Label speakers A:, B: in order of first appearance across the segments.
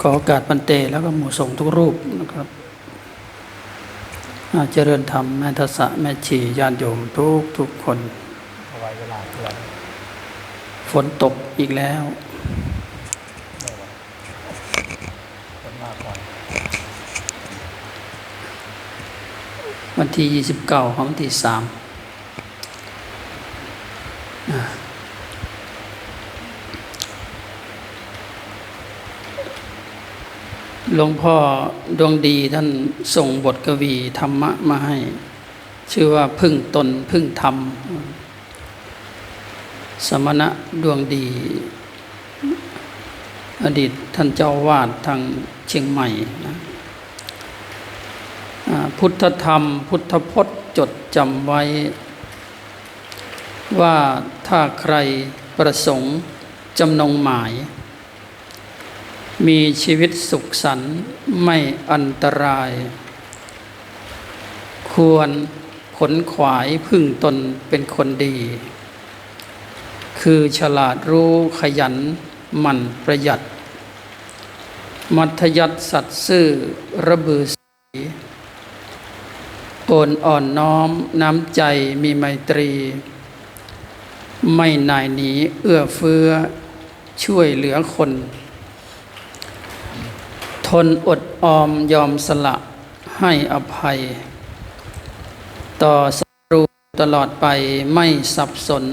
A: ขอโอกาสปันเตแล้วก็หมู่สงฆ์ทุกรูปนะครับเจริญธรรมแม่ทศะแม่ชีญาติโยมทุกทุกคนฝนตกอีกแล้ว
B: ว,
A: วันที่ยี่สิบเก้าของวันที่สาม หลวงพ่อดวงดีท่านส่งบทกวีธรรมะมาให้ ชื่อว่าพึ่งตนพึ่งธรรม สมณะดวงดี อดีตท่านเจ้าวาดทางเชียงใหม่นะพุทธธรรม พุทธพจน์จดจำไว้ ว่าถ้าใครประสงค์จำนงหมาย มีชีวิตสุขสันต์ไม่อันตราย ควรขนขวายพึ่งตนเป็นคนดี คือฉลาดรู้ขยันหมั่นประหยัด มัธยัติสัตว์ซื่อระบือสีโอนอ่อนน้อมน้ำใจมีไมตรี ไม่นายหนีเอื้อเฟื้อช่วยเหลือคน ทนอดออมยอมสละให้อภัย ต่อศัตรูตลอดไปไม่สับสน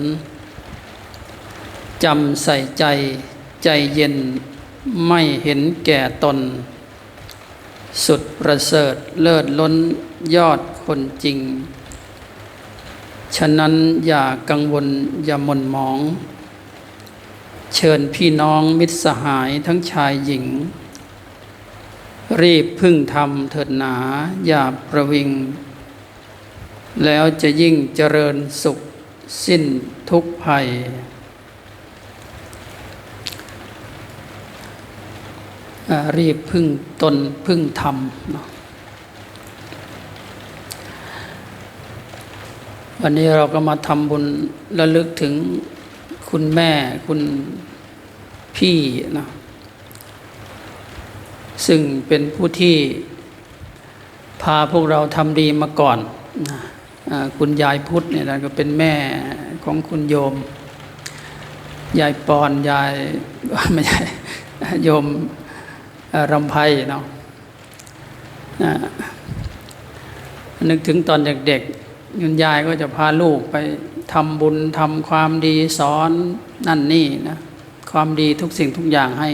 A: จำใส่ใจใจเย็นไม่เห็นแก่ตน สุดประเสริฐเลิศล้นยอดคนจริง ฉะนั้นอย่ากังวลอย่าหม่นหมอง เชิญพี่น้องมิตรสหายทั้งชายหญิง รีบพึ่งทำเถิดหนา อย่าประวิง แล้วจะยิ่งเจริญสุขสิ้นทุกภัย รีบพึ่งตนพึ่งธรรมเนาะวันนี้เราก็มาทำบุญระลึกถึงคุณแม่คุณพี่นะ ซึ่งเป็นผู้ที่พาพวกเราทำดีมาก่อนอคุณยายพุทธเนี่ยนะก็เป็นแม่ของคุณโยม ยายปอนยายไม่ใช่โยมรำไพเนาะนะนึกถึงตอนเด็กๆยุนยายก็จะพาลูกไปทำบุญทำความดีสอนนั่นนี่นะความดีทุกสิ่งทุกอย่างให้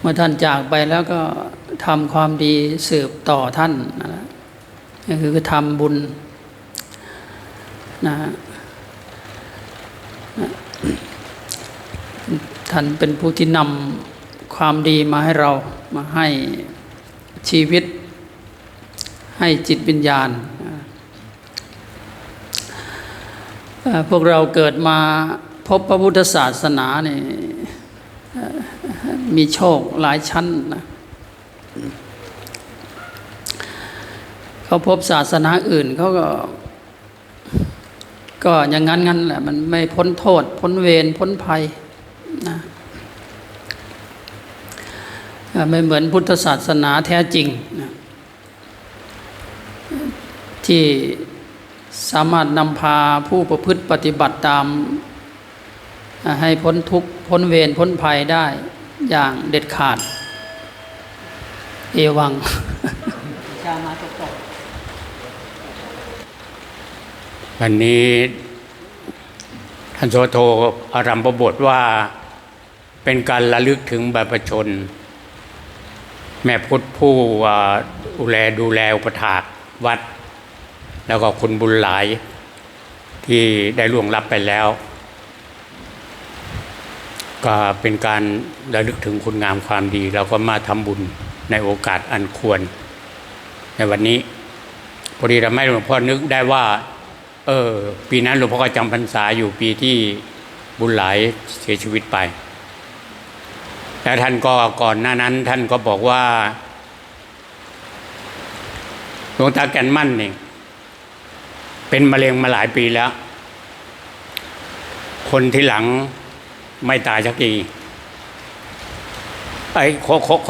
A: เมื่อท่านจากไปแล้วก็ทำความดีสืบต่อท่านนะก็คือทำบุญนะฮะท่านเป็นผู้ที่นำความดีมาให้เรามาให้ชีวิต ให้จิตวิญญาณ พวกเราเกิดมาพบพระพุทธศาสนาเนี่ย มีโชคหลายชั้นนะเขาพบศาสนาอื่นเขาก็ ก็อย่างนั้นงั้นแหละ มันไม่พ้นโทษ พ้นเวรพ้นภัยนะไม่เหมือนพุทธศาสนาแท้จริงนะที่สามารถนำพาผู้ประพฤติปฏิบัติตาม ให้พ้นทุกข์พ้นเวรพ้นภัยได้ อย่างเด็ดขาด เอวังชามาตก
C: วันนี้ท่านโสโทอารัมพบทว่าเป็นการระลึกถึงบรรพชน แม่พุทธผู้อ่าดูแลดูแลอุปถากวัด แล้วก็คุณบุญหลายที่ได้ล่วงลับไปแล้ว ก็เป็นการระลึกถึงคุณงามความดี เราก็มาทำบุญในโอกาสอันควร ในวันนี้พอดีเราไม่หลวงพ่อนึกได้ว่า เออ ปีนั้นหลวงพ่อก็จำพรรษาอยู่ปีที่บุญหลายเสียชีวิตไป แล้วท่านก็ก่อนหน้านั้น ท่านก็บอกว่าหลวงตาแก่นมั่นนี่เป็นมะเร็งมาหลายปีแล้ว คนที่หลัง ไม่ตายสักทีไอ้ค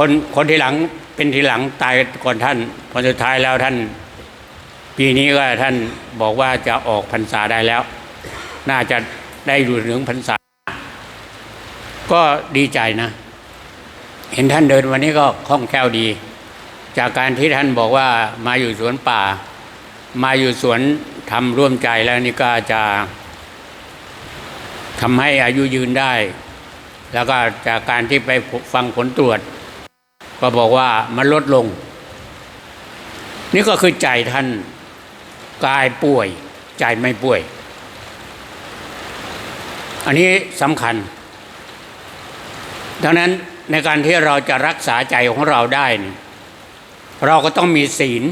C: นคนที่หลังเป็นทีหลังตายก่อนท่านพอสุดท้ายแล้วท่าน ปีนี้ก็ท่านบอกว่าจะออกพรรษาได้แล้ว น่าจะได้อยู่ถึงพรรษา ก็ดีใจนะ เห็นท่านเดินวันนี้ก็คล่องแคล่วดี จากการที่ท่านบอกว่ามาอยู่สวนป่า มาอยู่สวนทำร่วมใจแล้วนี่ก็จะ ทำให้อายุยืนได้ แล้วก็จากการที่ไปฟังผลตรวจ ก็บอกว่ามันลดลง นี่ก็คือใจท่านกายป่วย ใจไม่ป่วย อันนี้สำคัญ ดังนั้นในการที่เราจะรักษาใจของเราได้นี่เราก็ต้องมีศีล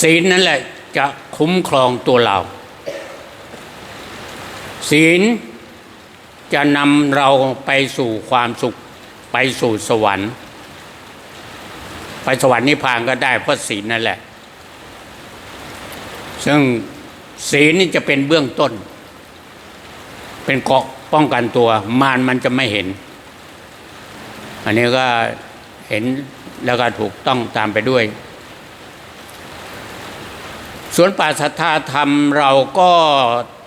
C: ศีลนั่นแหละจะคุ้มครองตัวเรา ศีลจะนำเราไปสู่ความสุขไปสู่สวรรค์ ไปสวรรค์นิพพานก็ได้เพราะศีลนั่นแหละ ซึ่งศีลนี่จะเป็นเบื้องต้น เป็นเกราะป้องกันตัว มารมันจะไม่เห็น อันนี้ก็เห็นแล้วก็ถูกต้องตามไปด้วยสวนป่าสัทธาธรรมเราก็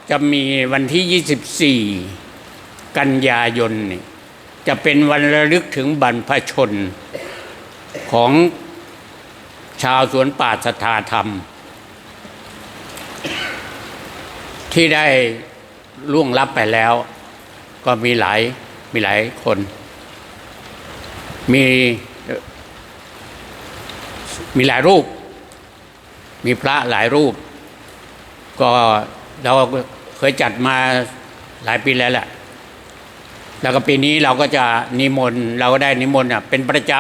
C: จะมีวันที่ 24 กันยายนนี่จะเป็นวันระลึกถึงบรรพชนของชาวสวนป่าสัทธาธรรม ที่ได้ล่วงลับไปแล้ว ก็มีหลายมีหลายคน มีมีหลายรูป มีพระหลายรูป ก็เรา เคยจัดมาหลายปีแล้วแหละแล้วก็ปีนี้เราก็จะนิมนต์เราก็ได้นิมนต์อะเป็นประจ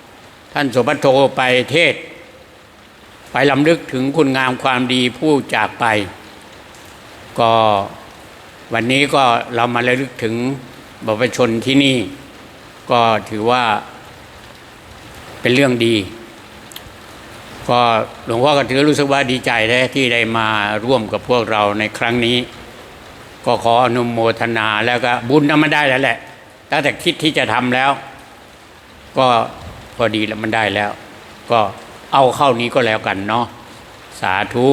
C: ำท่านสุภัทโทไปเทศ ไปลำลึกถึงคุณงามความดีผู้จากไป ก็วันนี้ก็เรามาระลึกถึงบพชนที่นี่ ก็ถือว่าเป็นเรื่องดี ก็หลวงพ่อก็ถือรู้สึกว่าดีใจได้ที่ได้มาร่วมกับพวกเราในครั้งนี้ ก็ขออนุมโมทนาแล้วก็บุญนำมาได้แล้วแหละตั้งแต่คิดที่จะทำแล้ว ก็พอดีแล้วมันได้แล้ว ก็เอาเข้านี้ก็แล้วกันเนาะสาธุ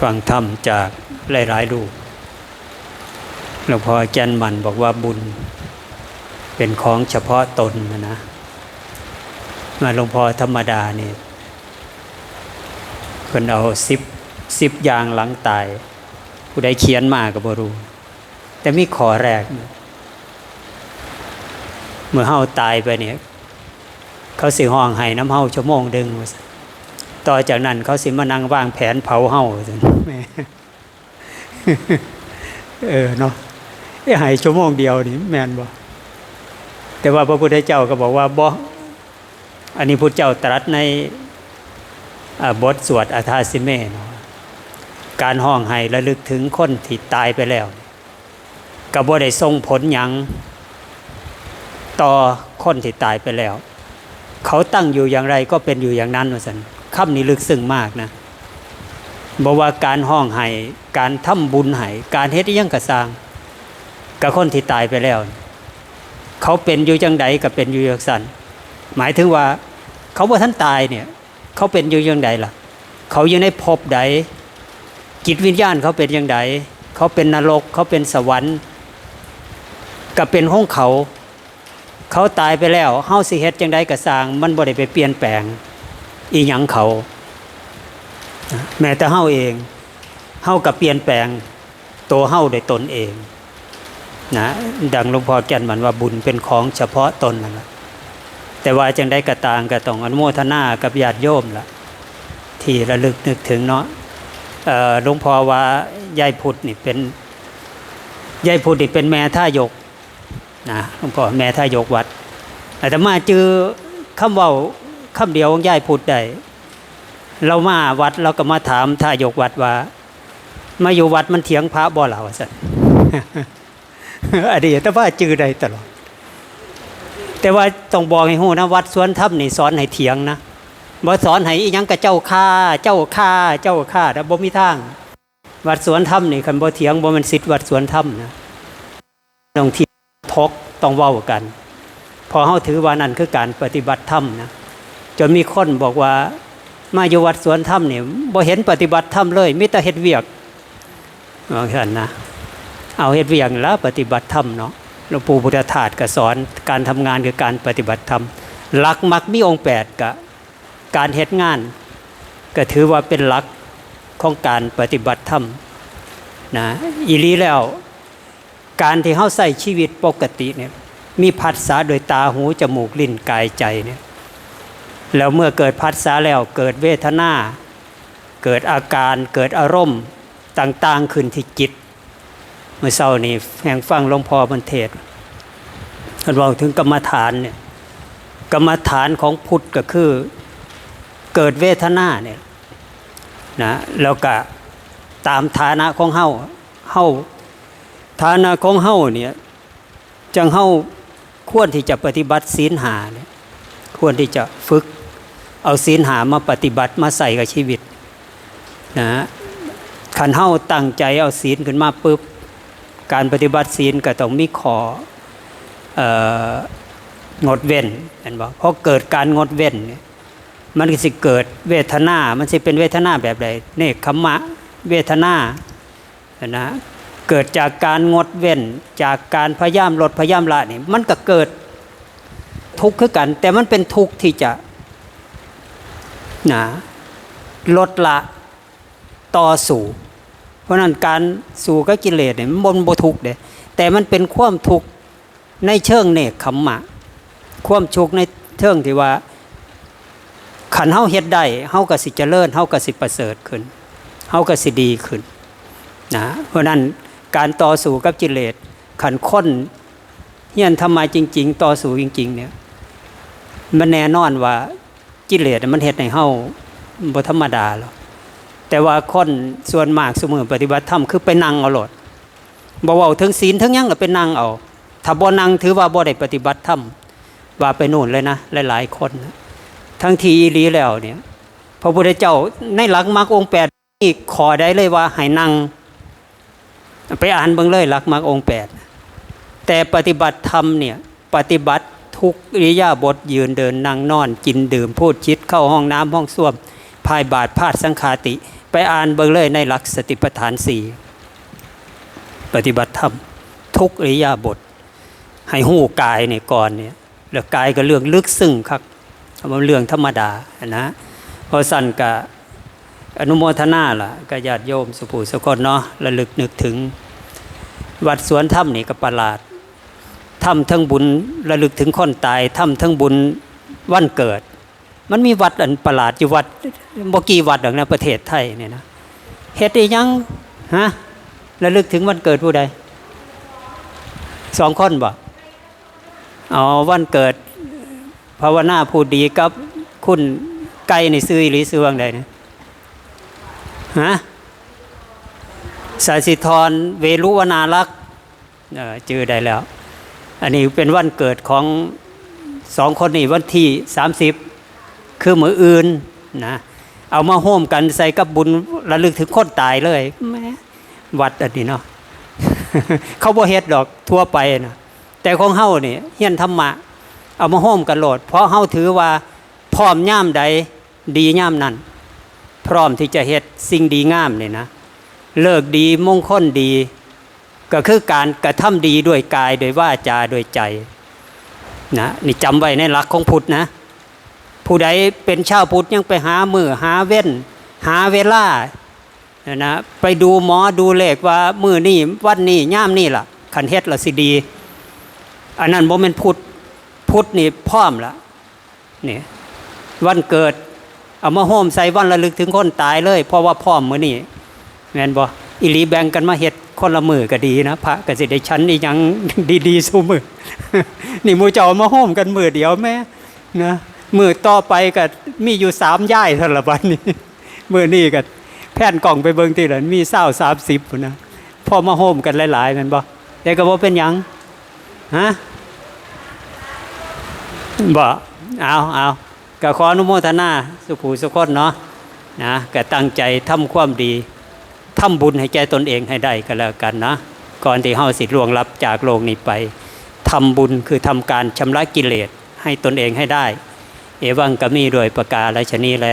D: ฟังธรรมจากหลายๆรูปหลวงพ่อแกนมันบอกว่าบุญ เป็นของเฉพาะตนนะนะมาหลวงพ่อธรรมดาเนี่ย คนเอาสิบสิบอย่างหลังตาย ผู้ใดเขียนมากับบรูแต่มีขอแรก เมื่อเฮาตายไปเนี่ย เขาสิห้องให้น้ำเฮาชั่วโมงดึงต่อจากนั้นเขาสิมานั่งวางแผนเผาเฮาเออเนาะไอ้หายชั่วโมงเดียวนี่แมนบ่แต่ว่าพระพุทธเจ้าก็บอกว่าบ่อันนี้พุทธเจ้าตรัสใน บทสวดอาทาสิเมเนาะการห้องให้ระลึกถึงคนที่ตายไปแล้วก็บ่ได้ส่งผลยังต่อคนที่ตายไปแล้ว เขาตั้งอยู่อย่างไรก็เป็นอยู่อย่างนั้นว่าสันคำนี้ลึกซึ้งมากนะบอกว่าการห้องไห้การทำบุญไห้การเฮ็ดอิยังกระสร้างกับคนที่ตายไปแล้ว เขาเป็นอยู่จังใดก็เป็นอยู่อย่างสันหมายถึงว่า เขาว่าท่านตายเนี่ย เขาเป็นอยู่ย่างใดล่ะ เขาอยู่ในภพใดจิตวิญญาณเขาเป็นย่างใดเขาเป็นนรกเขาเป็นสวรรค์ก็เป็นห้องเขา เขาตายไปแล้วเฮาสิเฮ็ดจังไดก็สร้าง มันบ่ได้ไปเปลี่ยนแปลง อีหยังเขา แม้แต่เฮาเองเฮาก็เปลี่ยนแปลงตัวเฮาโดยตนเองนะดังหลวงพ่อแก่นมันว่าบุญเป็นของเฉพาะตนนั่นแหละ แต่ว่าจังได้กระตางก็ต้องอนุโมทนากับญาติโยมล่ะ ที่ระลึกนึกถึงเนาะหลวงพ่อว่ายายพุทธนี่เป็นยายพุทธนี่เป็นแม่ท่ายกนะหลวงพ่อแม่ท่ายกวัดอาตมาเจอคำเว่าคำเดียวของยายพูดได้เรามาวัดเราก็มาถามท่ายกวัดว่า มาอยู่วัดมันเถียงพระบ่เหล่าสันอดีตแต่ว่าจือได้ตลอด แต่ว่าต้องบอกให้หูนะวัดสวนถ้ำนี่สอนให้เถียงนะบ่สอนให้อีหยังกับเจ้าข้าเจ้าข้าเจ้าข้าแต่บ่มีทาง วัดสวนธรรมนี่คันบ่เถียงบ่มันสิทธิ์วัดสวนธรรมนะต้องที่ทกต้องเว้ากัน พอเฮาถือว่านั่นคือการปฏิบัติธรรมนะจนมีคนบอกว่ามาอยู่วัดสวนธรรมนี่บ่เห็นปฏิบัติธรรมเลยมีแต่เฮ็ดเวียกว่าซั่นนะเอาเฮ็ดเวียกแล้วปฏิบัติธรรมเนาะ หลวงปู่พุทธทาสก็สอนการทำงานคือการปฏิบัติธรรมหลักมักมีองค์แปดกับการเฮ็ดงาน ก็ถือว่าเป็นหลักของการปฏิบัติธรรมนะอีลีแล้วการที่เฮาใส่ชีวิตปกติเนี่ยมีผัสสะโดยตาหูจมูกลิ้นกายใจเนี่ยแล้วเมื่อเกิดผัสสะแล้วเกิดเวทนา เกิดอาการเกิดอารมณ์ต่างๆขึ้นที่จิต เมื่อเช้านี้แห่งฟังหลวงพ่อบันเทศท่านบอกถึงกรรมฐานเนี่ยกรรมฐานของพุทธก็คือเกิดเวทนาเนี่ยนะแล้วก็ตามฐานะของเฮาเฮาฐานะของเฮาเนี่ยจังเฮาควรที่จะปฏิบัติศีลหาเนี่ยควรที่จะฝึกเอาศีลหามาปฏิบัติมาใส่กับชีวิตนะขันเฮาตั้งใจเอาศีลขึ้นมาปุ๊บ การปฏิบัติศีลก็ต้องมีขอเอ่องดเว้นเห็นบ่เพราะเกิดการงดเว้นมันก็สิเกิดเวทนา มันสิเป็นเวทนาแบบใดเนคขมะเวทนานะเกิดจากการงดเว้นจากการพยายามลดพยายามละนี่มันก็เกิดทุกข์คือกัน แต่มันเป็นทุกข์ที่จะนะลดละต่อสู่ เพราะนั้นการสู่กับกิเลสเนี่ยมันบนบทุกเด้แต่มันเป็นความทุกข์ในเชิงเนคขมมะ ความทุกข์ในเชิงที่ว่าขันเฮาเฮ็ดได้เฮาก็สิเจริญเฮาก็สิประเสริฐขึ้นเฮาก็สิดีขึ้นนะเพราะนั้นการต่อสู้กับกิเลสขันค้นเฮียนทำไมาจริง ๆ ต่อสู้จริง ๆ เนี่ยมันแน่นอนว่ากิเลสมันเฮ็ดให้เฮาบ่ธรรมดาหรอก แต่ว่าคนส่วนมากสมือปฏิบัติธรรมคือไปนั่งเอาโลดบ่เว้าถึงศีลถึงยังก็ไปนั่งเอา ถ้าบ่นั่งถือว่าบ่ได้ปฏิบัติธรรมว่าไปนู่นเลยนะหลายๆคน ทั้งทีอีหลีแล้วเนี่ยพระพุทธเจ้าในหลักมรรคองแปดนี่ขอได้เลยว่าให้นั่งไปอ่านเบิ่งเลยหลักมรรคองแปดแต่ปฏิบัติธรรมเนี่ยปฏิบัติทุกอริยาบถยืนเดินนั่งนอนกินดื่มพูดคิดเข้าห้องน้ำห้องส้วมพายบาทพาดสังขาติ ไปอ่านเบิ่งเลยในหลักสติปัฏฐานสี่ปฏิบัติธรรมทุกอริยาบถให้หู้กายเนี่ยก่อนเนี่ยแล้วกายก็เรื่องลึกซึ้งครับมันเรื่องธรรมดานะพราะสั่นกะอนุโมทนาล่ะก็ญาติโยมสุภูสุคนเนาะระลึกนึกถึง วัดสวนถ้ำนี่ก็ประหลาดถ้ำทั้งบุญระลึกถึงคนตายถ้ำทั้งบุญวันเกิด มันมีวัดอันประหลาดอยู่วัดบกีวัดหรอกนะประเทศไทยเนี่ยนะเหตุยังฮะระลึกถึงวันเกิดผู้ใดสองคนบ่อ๋อวันเกิดภาวนาผู้ดีกับคุณไก่ในซื้อหรือซื้อวังใดนะฮะสาสิธรเวรุวนารักษ์เออจือได้แล้ว อันนี้เป็นวันเกิดของสองคนนี้วันที่สามสิบ คือมืออื่นนะเอามาโฮมกันใส่กับบุญระลึกถึงคนตายเลยแหม่วัดอันนี้เนาะเขาบ่เฮ็ดดอกทั่วไปนะแต่ของเฮานี่เฮียนธรรมะ เอามาโฮมกันโหลด เพราะเฮาถือว่าพร้อมย่ามใดดีย่ามนั้น พร้อมที่จะเฮ็ดสิ่งดีงามนี่นะ เลิกดีมงคลดี ก็คือการกระทำดีด้วยกายด้วยวาจาด้วยใจนะนี่จำไว้ในหลักของพุทธนะ ผู้ใดเป็นชาวพุทธยังไปหามือหาเว้น หาเวลานะไปดูหมอดูเลขว่ามือนี่วันนี้ย่ามนี่ล่ะขันเฮ็ดละสิดี อันนั้นโมเมนพุทธพุทธนี่พร้อมละนี่วันเกิดเอามาโฮมใส่วันระลึกถึงคนตายเลย เพราะว่าพร้อมมือนี่แม่นบ่อิลีแบ่งกันมาเฮ็ดคนละมือก็ดีนะพระก็สิได้ชั้นอีหยังดีๆสู้มือนี่มูเจ้าเอามาโฮมกันมือเดียวแม่นะ มือต่อไปกับมีอยู่สามย่ายสารบันนี่มือนี่กับแผ่นกล่องไปเบิ้งตีหลันมีเศร้าสามสิบนะพอมาโฮมกันหลายๆมันบ่แต่ก็บอกเป็นยังฮะบอกเอาเอากะขออนุโมทนาสุขูสุขเนาะนะกะตั้งใจทำความดีทำบุญให้แกตนเองให้ได้ก็แล้วกันนะ ก่อนที่เฮาสิทธิ์ลวงลับจากโลกนี้ไปทำบุญคือทำการชำระกิเลสให้ตนเองให้ได้ เอวังกมีโดยประกาศและชนีแล